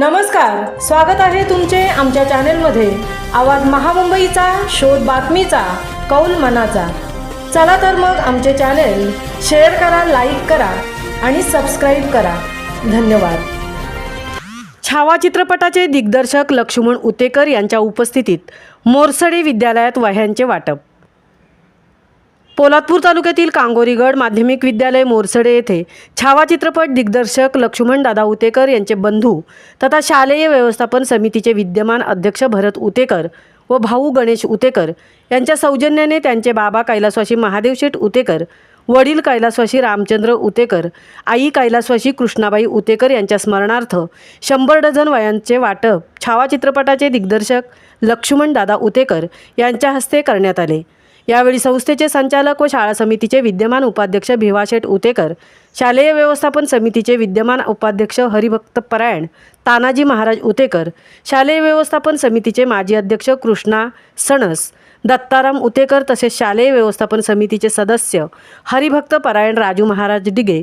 नमस्कार स्वागत आहे तुमचे आमच्या चॅनेलमध्ये. आवाज महामुंबईचा शोध बातमीचा कौल मनाचा. चला तर मग आमचे चॅनेल शेअर करा लाईक करा आणि सबस्क्राईब करा. धन्यवाद. छावा चित्रपटाचे दिग्दर्शक लक्ष्मण उतेकर यांच्या उपस्थितीत मोरसडे विद्यालयात वह्यांचे वाटप. पोलादपूर तालुक्यातील कांगोरीगड माध्यमिक विद्यालय मोरसडे येथे छावा चित्रपट दिग्दर्शक लक्ष्मण दादा उतेकर यांचे बंधू तथा शालेय व्यवस्थापन समितीचे विद्यमान अध्यक्ष भरत उतेकर व भाऊ गणेश उतेकर यांच्या सौजन्याने त्यांचे बाबा कैलासवाशी महादेव शेठ उतेकर वडील कैलासवाशी रामचंद्र उतेकर आई कैलासवाशी कृष्णाबाई उतेकर यांच्या स्मरणार्थ शंभर डझन वयांचे वाटप छावा चित्रपटाचे दिग्दर्शक लक्ष्मण दादा उतेकर यांच्या हस्ते करण्यात आले. यावेळी संस्थेचे संचालक व शाळा समितीचे विद्यमान उपाध्यक्ष भिवाशेठ उतेकर शालेय व्यवस्थापन समितीचे विद्यमान उपाध्यक्ष हरिभक्त परायण तानाजी महाराज उतेकर शालेय व्यवस्थापन समितीचे माजी अध्यक्ष कृष्णा सणस दत्ताराम उतेकर तसेच शालेय व्यवस्थापन समितीचे सदस्य हरिभक्त परायण राजू महाराज डिगे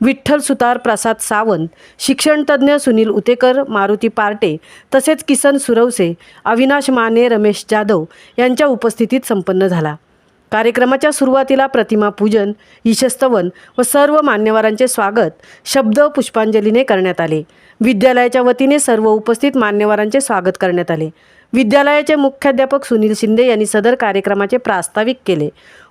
विठ्ठल सुतार प्रसाद सावंत शिक्षणतज्ज्ञ सुनील उतेकर मारुती पार्टे तसेच किसन सुरवसे अविनाश माने रमेश जाधव यांच्या उपस्थितीत संपन्न झाला. कार्यक्रमाच्या सुरुवातीला प्रतिमा पूजन ईशस्तवन व सर्व मान्यवरांचे स्वागत शब्द पुष्पांजलीने करण्यात आले. विद्यालयाच्या वतीने सर्व उपस्थित मान्यवरांचे स्वागत करण्यात आले. विद्यालयाचे मुख्याध्यापक सुनील शिंदे यांनी सदर कार्यक्रमाचे प्रास्ताविक केले.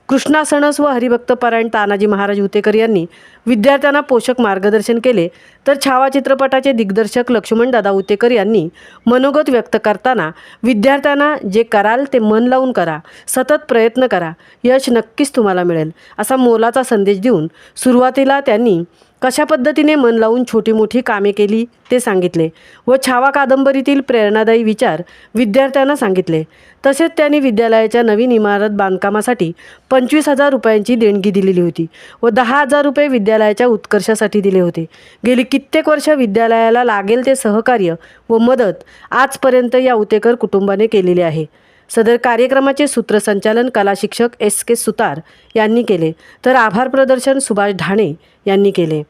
कृष्णा सणस व हरिभक्त परायण तानाजी महाराज उतेकर यांनी विद्यार्थ्यांना पोषक मार्गदर्शन केले. तर छावा चित्रपटाचे दिग्दर्शक लक्ष्मणदादा उतेकर यांनी मनोगत व्यक्त करताना विद्यार्थ्यांना जे कराल ते मन लावून करा सतत प्रयत्न करा यश नक्कीच तुम्हाला मिळेल असा मोलाचा संदेश देऊन सुरुवातीला त्यांनी कशा पद्धतीने मन लावून छोटी मोठी कामे केली ते सांगितले व छावा कादंबरीतील प्रेरणादायी विचार विद्यार्थ्यांना सांगितले. तसेच त्यांनी विद्यालयाच्या नवीन इमारत बांधकामासाठी पंचवीस हजार रुपयांची देणगी दिलेली होती व दहा हजार रुपये विद्यालयाच्या उत्कर्षासाठी दिले होते. गेली कित्येक वर्ष विद्यालयाला लागेल ते सहकार्य व मदत आजपर्यंत या उतेकर कुटुंबाने केलेली आहे. सदर कार्यक्रमाचे सूत्रसंचालन कला शिक्षक एस के सुतार यांनी केले. तर आभार प्रदर्शन सुभाष ढाणे यांनी केले.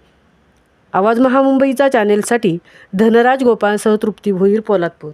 आवाज महामुंबईचा चॅनेलसाठी धनराज गोपाळसह तृप्ती भोईर पोलादपूर.